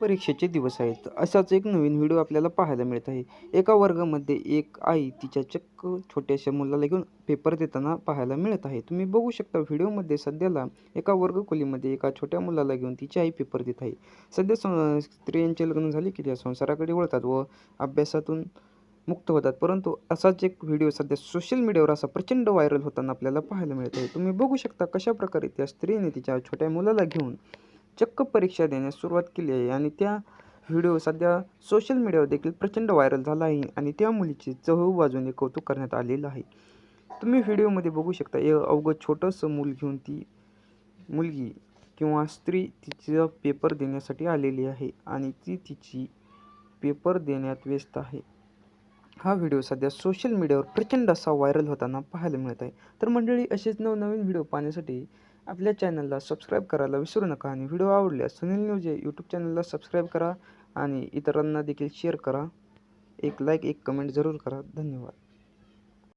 परीक्षेचे दिवस आहेत. असाच एक नवीन व्हिडिओ आपल्याला पाहायला मिळत आहे. एका वर्गामध्ये एक आई तिच्या चक्क छोट्याशा मुलाला घेऊन पेपर देताना पाहायला मिळत आहे. तुम्ही बघू शकता व्हिडिओमध्ये सध्याला एका वर्गखोलीमध्ये एका छोट्या मुलाला घेऊन तिची आई पेपर देत आहे. सध्या सं स्त्रियांचे लग्न झाले की त्या संसाराकडे वळतात व अभ्यासातून मुक्त होतात. परंतु असाच एक व्हिडिओ सध्या सोशल मीडियावर असा प्रचंड व्हायरल होताना आपल्याला पाहायला मिळत आहे. तुम्ही बघू शकता कशाप्रकारे त्या स्त्रीने तिच्या छोट्या मुलाला घेऊन चक्क परीक्षा देण्यास सुरुवात केली आहे आणि त्या व्हिडिओ सध्या सोशल मीडियावर देखील प्रचंड व्हायरल झाला आहे आणि त्या मुलीचे चहू बाजूने कौतुक करण्यात आलेलं आहे. तुम्ही व्हिडिओमध्ये बघू शकता हे अवघं छोटंसं मूल घेऊन ती मुलगी किंवा स्त्री तिचा पेपर देण्यासाठी आलेली आहे आणि ती तिची पेपर देण्यात व्यस्त आहे. हा व्हिडिओ सध्या सोशल मीडियावर प्रचंड असा व्हायरल होताना पाहायला मिळत आहे. तर मंडळी असेच नवनवीन व्हिडिओ पाहण्यासाठी आपल्या चॅनलला सबस्क्राईब करायला विसरू नका आणि व्हिडिओ आवडल्यास सुनील न्यूज या यूट्यूब चॅनलला सबस्क्राईब करा आणि इतरांना देखील शेअर करा. एक लाईक एक कमेंट जरूर करा. धन्यवाद.